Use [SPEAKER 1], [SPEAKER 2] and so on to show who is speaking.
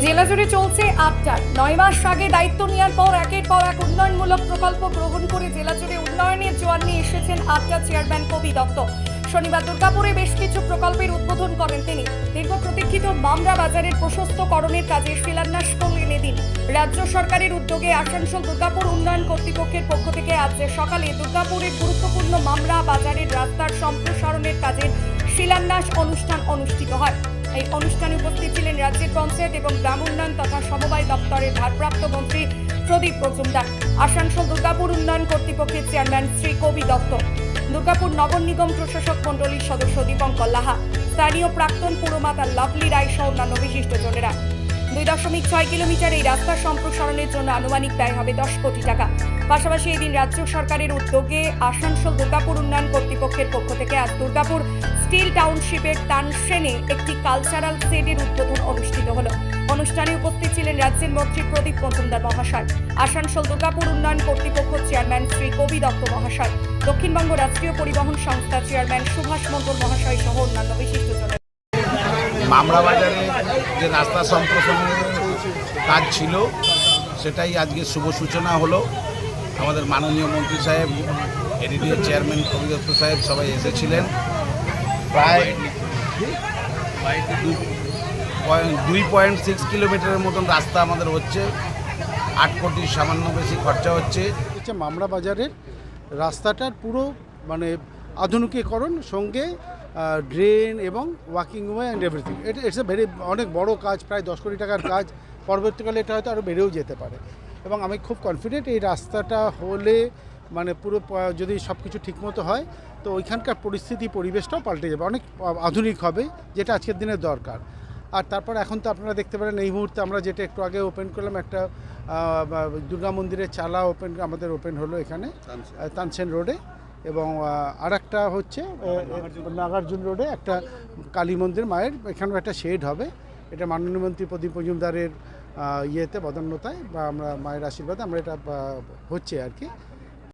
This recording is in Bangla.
[SPEAKER 1] জেলা জুড়ে চলছে আবদার। নয় মাস আগে দায়িত্ব নেওয়ার পর একের পর এক উন্নয়নমূলক প্রকল্প গ্রহণ করে জেলা জুড়ে উন্নয়নের জোয়ার নিয়ে এসেছেন আবদার চেয়ারম্যান কবি দত্ত। শনিবার দুর্গাপুরে বেশ কিছু প্রকল্পের উদ্বোধন করেন তিনি। দীর্ঘ প্রতীক্ষিত মামরা বাজারের প্রশস্তকরণের কাজে শিলান্যাস করলেন এদিন। রাজ্য সরকারের উদ্যোগে আসানসোল দুর্গাপুর উন্নয়ন কর্তৃপক্ষের পক্ষ থেকে আজ সকালে দুর্গাপুরের গুরুত্বপূর্ণ মামরা বাজারের রাস্তার সম্প্রসারণের কাজের শিলান্যাস অনুষ্ঠান অনুষ্ঠিত হয়। এই অনুষ্ঠানে উপস্থিত ছিলেন রাজ্যের পঞ্চায়েত এবং গ্রাম উন্নয়ন তথা সমবায় দপ্তরের ভারপ্রাপ্ত মন্ত্রী প্রদীপ মজুমদার, আসানসোল দুর্গাপুর উন্নয়ন কর্তৃপক্ষের চেয়ারম্যান শ্রী কবি দত্ত, দুর্গাপুর নগর নিগম প্রশাসক মণ্ডলীর সদস্য দীপঙ্কর লাহা, স্থানীয় প্রাক্তন পুরমাতা লাভলি রায় সহ অন্যান্য বিশিষ্টজনেরা দুই দশমিক ছয় কিলোমিটার এই রাস্তার সম্প্রসারণের জন্য আনুমানিক ব্যয় হবে দশ কোটি টাকা। পাশাপাশি এদিন রাজ্য সরকারের উদ্যোগে আসানসোল দুর্গাপুর উন্নয়ন কর্তৃপক্ষের পক্ষ থেকে আজ দুর্গাপুর স্টিল টাউনশিপের তানসেনে একটি কালচারাল সেটের উদ্বোধন অনুষ্ঠিত হল। অনুষ্ঠানে উপস্থিত ছিলেন রাজ্যের মন্ত্রী প্রদীপ মজুমদার মহাশয়, আসানসোল দুর্গাপুর উন্নয়ন কর্তৃপক্ষ চেয়ারম্যান শ্রী কবি দত্ত মহাশয়, দক্ষিণবঙ্গ রাষ্ট্রীয় পরিবহন সংস্থা চেয়ারম্যান সুভাষ মণ্ডল মহাশয় সহ অন্যান্য বিশিষ্টজনের
[SPEAKER 2] মামরা বাজারে যে রাস্তা সম্প্রসারণের কাজ ছিল, সেটাই আজকে শুভ সূচনা হলো। আমাদের মাননীয় মন্ত্রী সাহেব এডিডিও চেয়ারম্যান কবি দত্ত সাহেব সবাই এসেছিলেন। প্রায় দুই পয়েন্ট সিক্স কিলোমিটারের মতন রাস্তা আমাদের হচ্ছে। আট কোটি সামান্য বেশি খরচা হচ্ছে।
[SPEAKER 3] হচ্ছে মামরা বাজারের রাস্তাটার পুরো মানে আধুনিকীকরণ সঙ্গে ড্রেন এবং ওয়াকিং ওয়ে অ্যান্ড এভরিথিং এটা ইটস এ ভেরি অনেক বড় কাজ প্রায় দশ কোটি টাকার কাজ। পরবর্তীকালে এটা হয়তো আরও বেড়েও যেতে পারে। এবং আমি খুব কনফিডেন্ট এই রাস্তাটা হলে মানে পুরো যদি সব কিছু ঠিকমতো হয় তো ওইখানকার পরিস্থিতি পরিবেশটাও পাল্টে যাবে। অনেক আধুনিক হবে যেটা আজকের দিনে দরকার। আর তারপর এখন তো আপনারা দেখতে পারেন এই মুহূর্তে আমরা যেটা একটু আগে ওপেন করলাম একটা দুর্গা মন্দিরের চালা ওপেন আমাদের ওপেন হলো এখানে তানসেন। রোডে এবং আর একটা হচ্ছে নাগার্জুন রোডে একটা কালী মন্দির, মায়ের, এখানেও একটা শেড হবে। এটা মাননীয় মন্ত্রী প্রদীপ মজুমদারের ইয়েতে, বদান্যতায়, বা আমরা মায়ের আশীর্বাদে আমরা এটা হচ্ছে আর কি।